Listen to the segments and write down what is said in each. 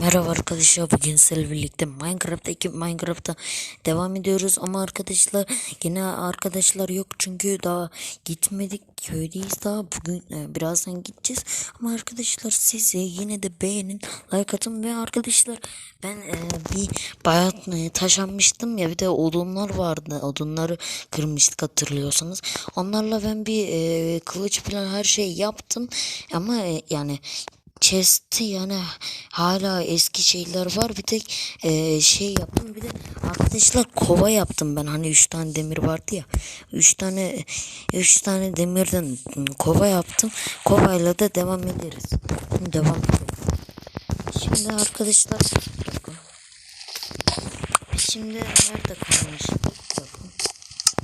Merhaba arkadaşlar bugün sizlerle birlikte Minecraft'ta ekip Minecraft'ta devam ediyoruz. Ama arkadaşlar yine arkadaşlar yok çünkü daha gitmedik köydeyiz daha. Bugün e, birazdan gideceğiz. Ama arkadaşlar siz e, yine de beğenin like atın. Ve arkadaşlar ben e, bir bayağı e, taş almıştım ya bir de odunlar vardı. Odunları kırmıştık hatırlıyorsanız. Onlarla ben bir e, kılıç falan her şey yaptım. Ama e, yani chest'i yani hala eski şeyler var. Bir tek eee, şey yaptım. Bir de arkadaşlar kova yaptım ben. Hani üç tane demir vardı ya. Üç tane üç tane demirden kova yaptım. Kovayla da devam ederiz. Devam. Şimdi arkadaşlar şimdi nerede kalmıştık? Bakın.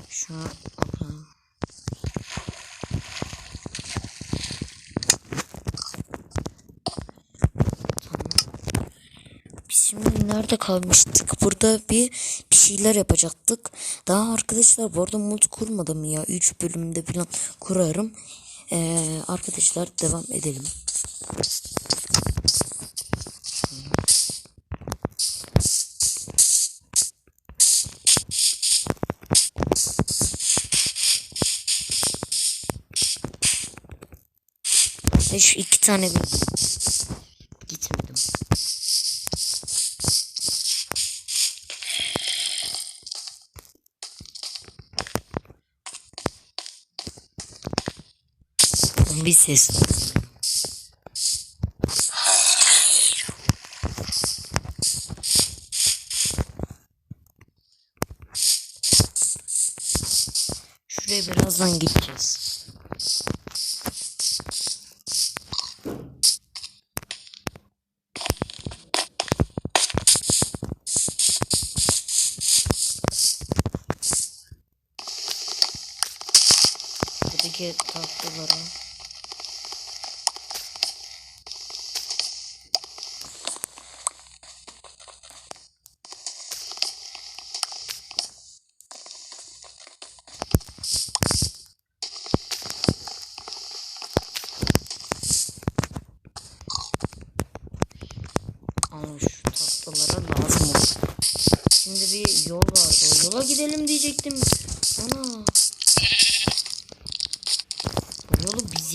Şu an bakalım. Biz şimdi nerede kalmıştık? Burada bir bir şeyler yapacaktık. Daha arkadaşlar bu arada multi kurmadım ya. 3 bölümde falan kurarım. Ee, arkadaşlar devam edelim. Ve şu iki tane bir Bir ses. Şuraya birazdan gideceğiz.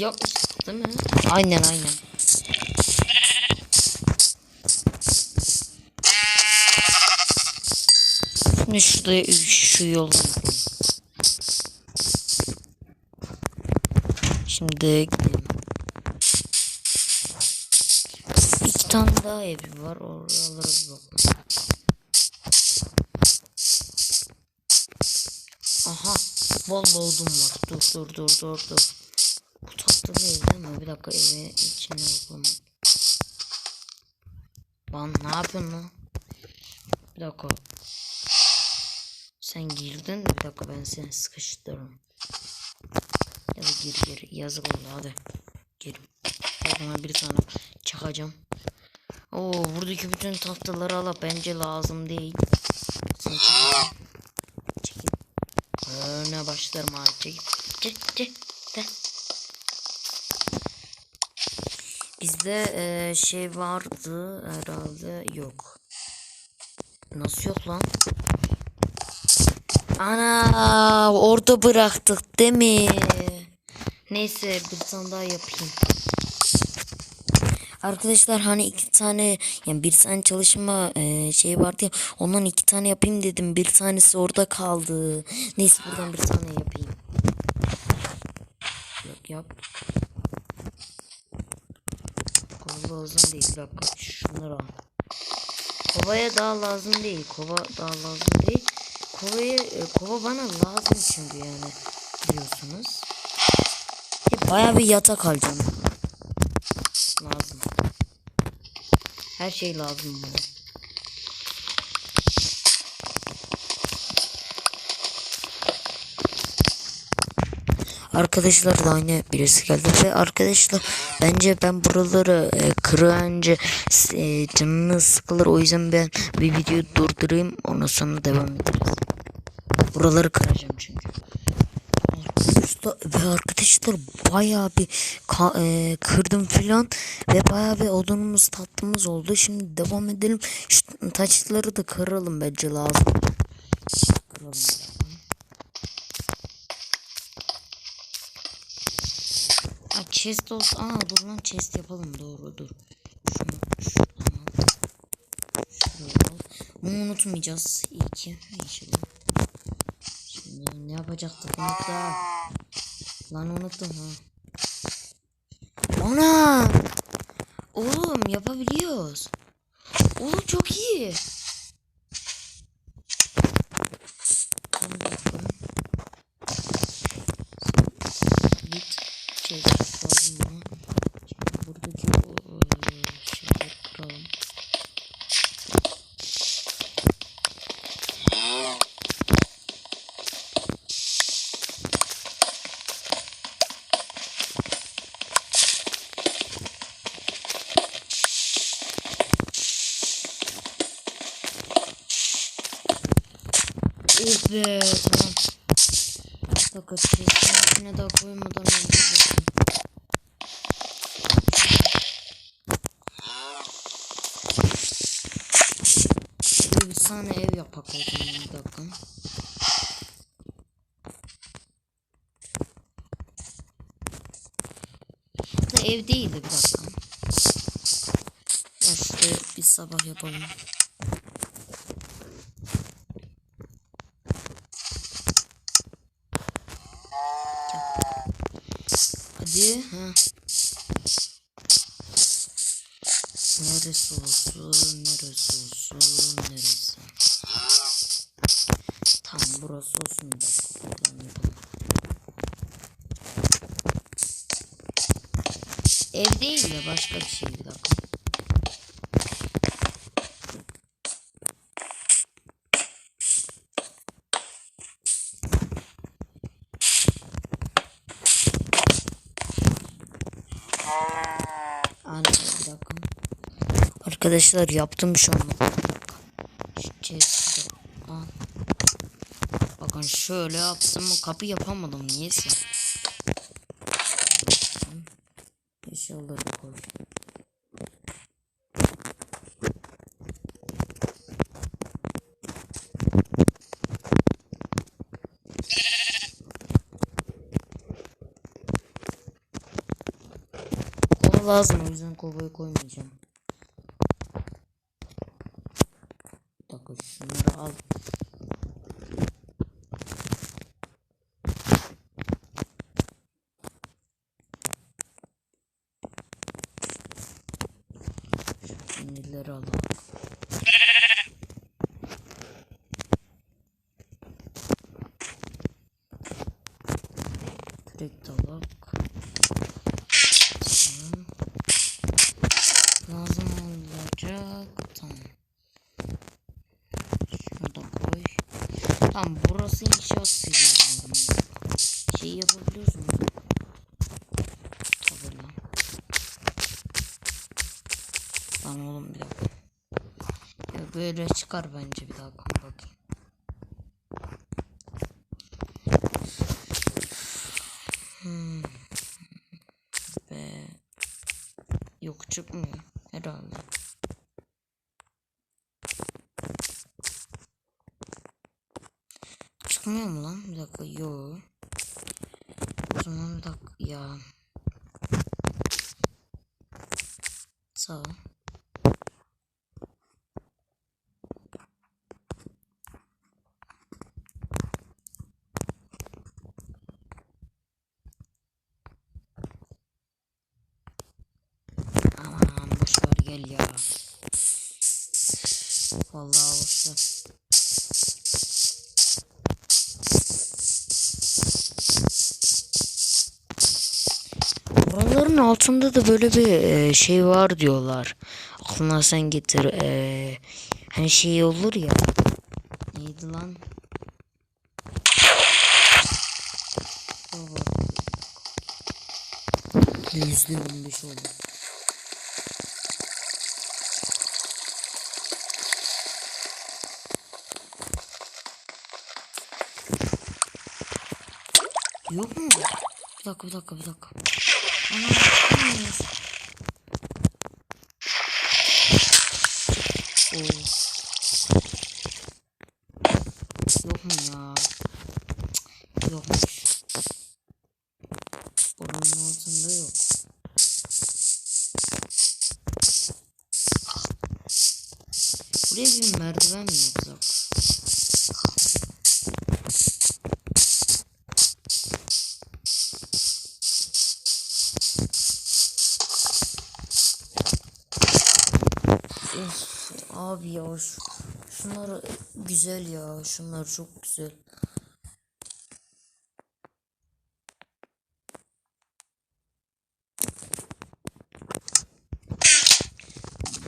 Yapmıştık değil mi? Aynen aynen. Şimdi şurada şu yoldan. Şimdi gidelim. İki tane daha ev var. Oralara bir bakalım. Aha. Vallahi odun var. Dur dur dur dur dur. Bu tatlı değil mi? Bir dakika evin içine bakalım. Lan ne yapıyorsun lan? Bir dakika. Sen girdin? Bir dakika ben seni sıkıştırırım. Ya da gir gir. Yazık oldu hadi. Gir. Bana bir tane çakacağım. Oo buradaki bütün tahtaları alıp bence lazım değil. Sen çekil. Çekil. Öne başlarım ha. Çekil. Çek çek. Bizde eee, şey vardı herhalde yok. Nasıl yok lan? Ana orada bıraktık değil mi? Neyse bir tane daha yapayım. Arkadaşlar hani iki tane yani bir tane çalışma eee, şey vardı ya ondan iki tane yapayım dedim. Bir tanesi orada kaldı. Neyse buradan bir tane yapayım. Yok yap. Kova lazım değil. Bir dakika şunları al. Kovaya daha lazım değil. Kova daha lazım değil. Kovaya, e, kova bana lazım çünkü yani biliyorsunuz. E, Baya bir yatak alacağım. Lazım. Her şey lazım bana. Arkadaşlar da aynı birisi geldi ve arkadaşlar bence ben buraları e, kırınca e, canını sıkılır o yüzden ben bir video durdurayım ondan sonra devam ederiz. Buraları kıracağım çünkü. arkadaşlar ve arkadaşlar bayağı bir ka- e, kırdım filan ve bayağı bir odunumuz tatlımız oldu. Şimdi devam edelim. Şu taşları da kıralım bence lazım. Kıralım. Aa, chest olsun. Aa dur lan chest yapalım doğru dur. Şunu şuradan al. Şuraya al. Bunu unutmayacağız. İyi ki inşallah. Şimdi ne yapacaktık unuttum. Lan unuttum ha. Ana! Oğlum yapabiliyoruz. Oğlum çok iyi. Tamam, bakalım. Git. Şey, lazım bana. Şimdi buradaki o e, şeyleri kıralım. Oh be tamam. Chest'in içine daha koymadan. Şöyle bir tane ev yapak bir dakika. Da ev değildi bir dakika. Ya bir sabah yapalım. Hadi. Ha. Neresi olsun, neresi olsun, neresi? Tam burası olsun yapalım. Ev değil de başka bir şey bir dakika. Anne bir dakika. Arkadaşlar yaptım şu an. Bakın şöyle yaptım ama kapı yapamadım niyeyse. Koy. Kova lazım o yüzden kovayı koymayacağım. Dakika şunları al. Şimdileri alalım. Direkt alak. Tamam. Lazım olacak. Tamam. Şunu da koy. Tamam burası inşaat seviyorum. Şey yapabiliyoruz mu? Tabii lan. Lan oğlum bir dakika. Ya böyle çıkar bence bir dakika bakayım. Hmm. Be. Yok çıkmıyor herhalde. Çıkmıyor mu lan? Bir dakika yok. O zaman bir dakika ya. Sağ ol. Altında da böyle bir e, şey var diyorlar. Aklına sen getir. E, hani şey olur ya. Neydi lan? Yüzde on beş oldu. Yok mu? Bir dakika bir dakika bir dakika. Yok mu ya? Yokmuş. Oranın altında yok. Buraya bir merdiven mi yapsak? Ya şu- şunlar güzel ya şunlar çok güzel.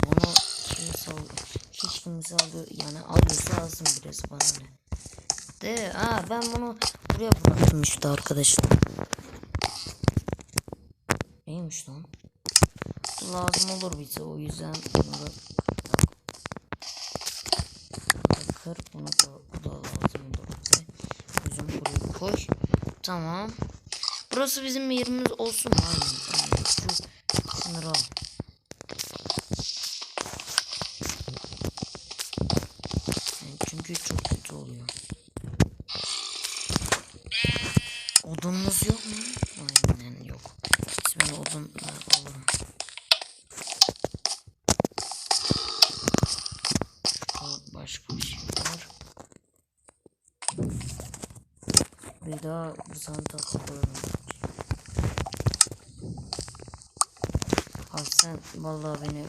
Bana şey sal hiç kimse alıyor yani alıyorsa alsın biraz bana. De ha ben bunu buraya bıraktım işte arkadaşlar. Neymiş lan? Lazım olur bize o yüzden bunu da kır bunu da bu da lazım. Gözüm buraya koy. Tamam. Burası bizim yerimiz olsun? Aynen. Şu sınırı al. Al sen vallahi beni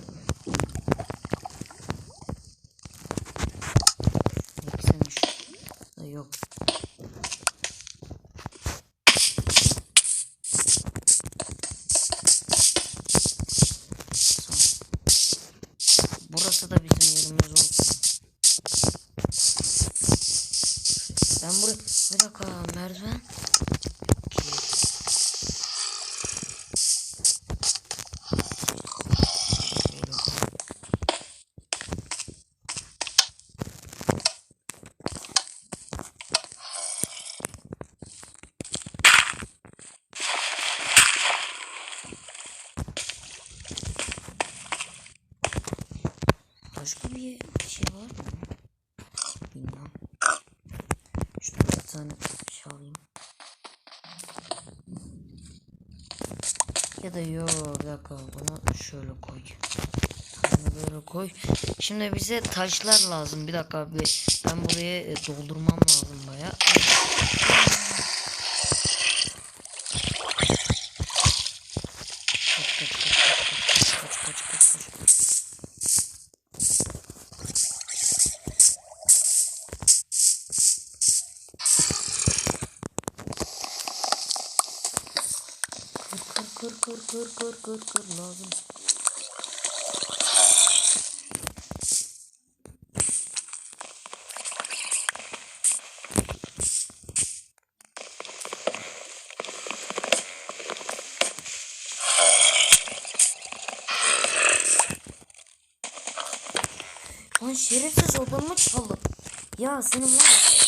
Başka bir şey var mı? Bilmem. Şurada bir tane şey. Ya da yo bir dakika bunu şöyle koy. Bunu böyle koy. Şimdi bize taşlar lazım. Bir dakika bir ben buraya e, doldurmam lazım kır kır kır lazım. Lan şerefsiz odamı çaldı. Ya senin var ya.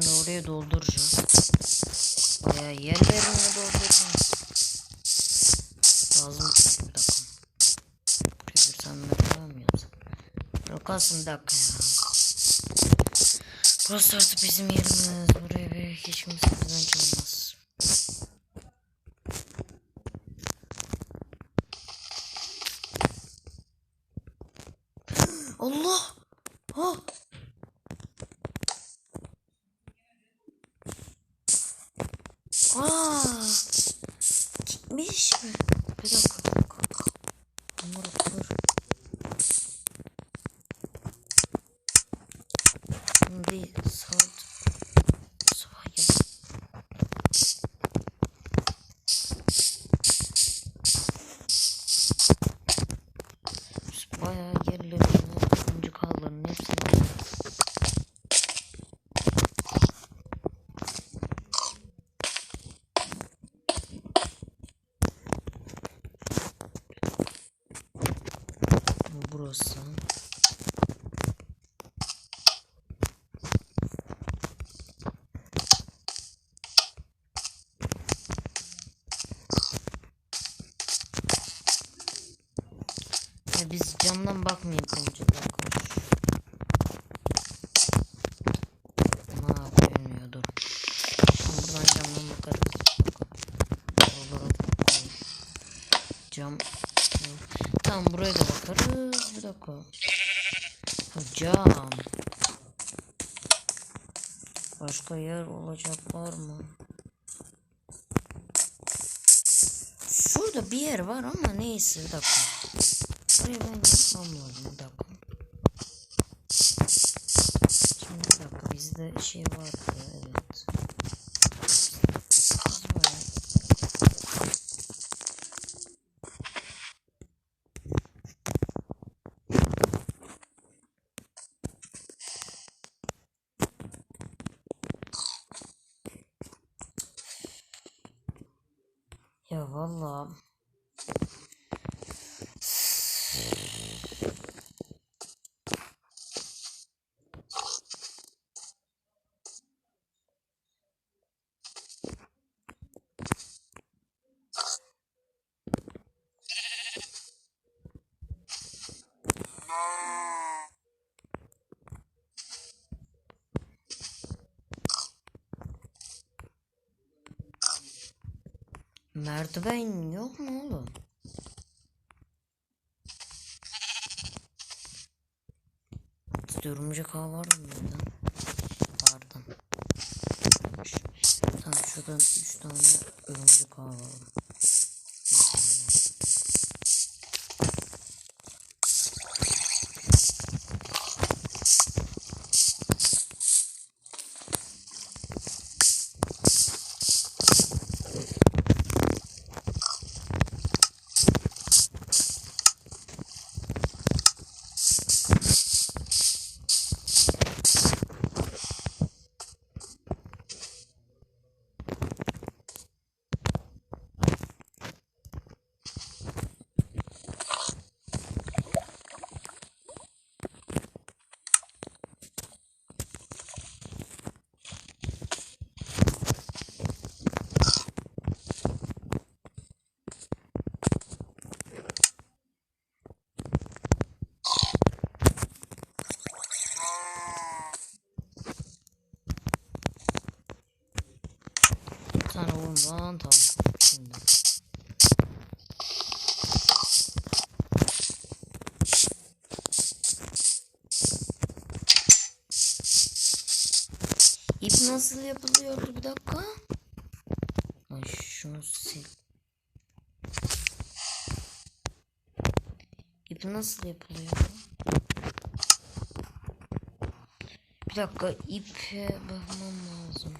Şimdi oraya dolduracağım. Bayağı yerlerine dolduracağım. Lazım bir şey dakika. Çünkü sen ne Yok aslında bir dakika ya. Burası artık bizim yerimiz. Buraya bir geçmemiz bence olmaz. Claro. Bakarız. Oralara koy. Cam. Tamam buraya da bakarız. Bir dakika. Ha, cam. Başka yer olacak var mı? Şurada bir yer var ama neyse bir dakika. Oraya ben yapmam lazım bir dakika. Şimdi bir dakika bizde şey vardı evet. Biz böyle- Ya vallahi merdiven yok mu oğlum? Örümcek ağ var mı burada? Vardı. Tamam şuradan 3 tane örümcek ağ var. Vurmadan tamam. Şimdi. İp nasıl yapılıyordu bir dakika? Ay şunu sil. İp nasıl yapılıyor? Bir dakika ipe bakmam lazım.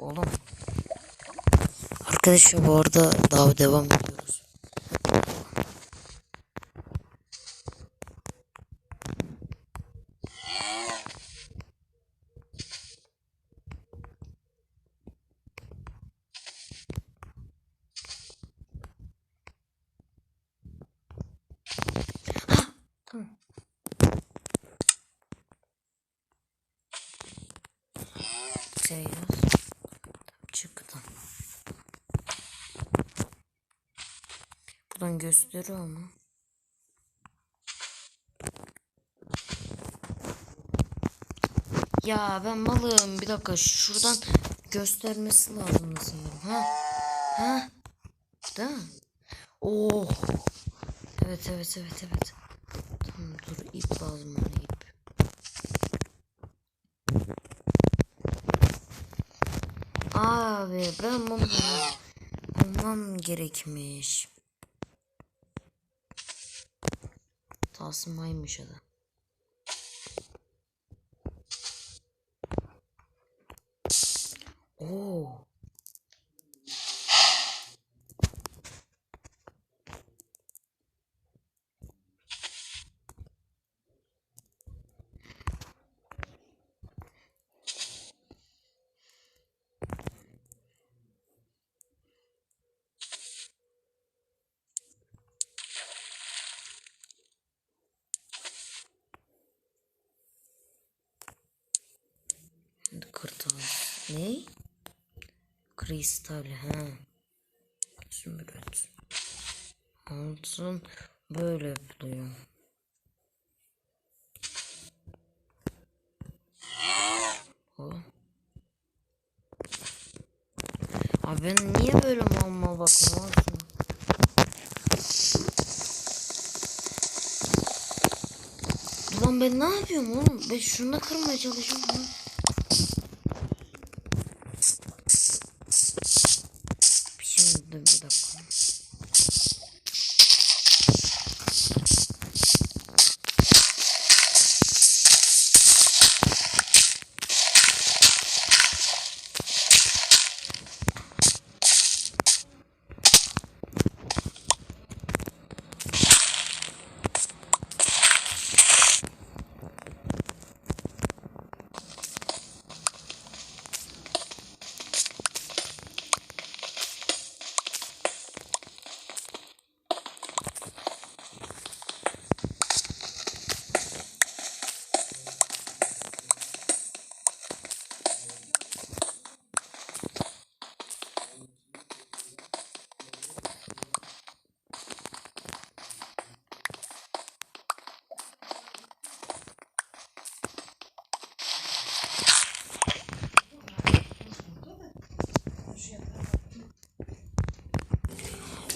Oğlum. Arkadaşlar bu arada daha devam ediyoruz. Hah, Tamam. Şey yaz. Çıktı. Gösteriyor mu? Ya ben malım. Bir dakika şuradan göstermesi lazım sanırım. Ha? Ha? Değil mi? Oh. Evet evet evet evet. Tamam dur ip lazım bana ip. Abi ben bunu bulmam gerekmiş. Tasmaymış adı. Oo. Ne? Kristal ha. Zümrüt. Altın böyle yapılıyor. O. Abi ben niye böyle mal bakıyorum? Ulan ben ne yapıyorum oğlum? Ben şunu da kırmaya çalışıyorum.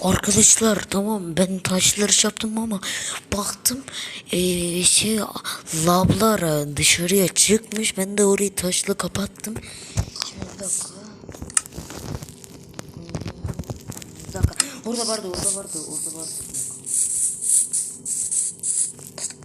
Arkadaşlar tamam ben taşları yaptım ama baktım eee, şey lavlar e, dışarıya çıkmış ben de orayı taşla kapattım. Bir dakika. Bir dakika. Orada vardı orada vardı orada vardı. Bir dakika.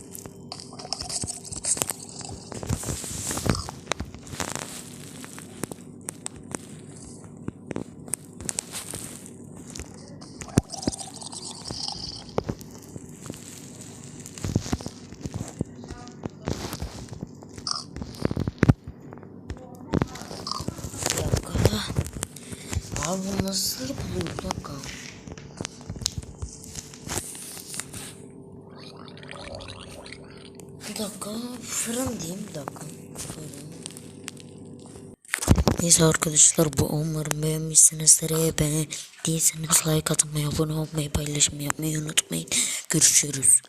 Bir dakika. Abi bu nasıl yapılıyor bir dakika. Bir dakika fırın diyeyim bir. Neyse arkadaşlar bu umarım beğenmişsinizdir. Eğer beğendiyseniz like atmayı, abone olmayı, paylaşmayı yapmayı unutmayın. Görüşürüz.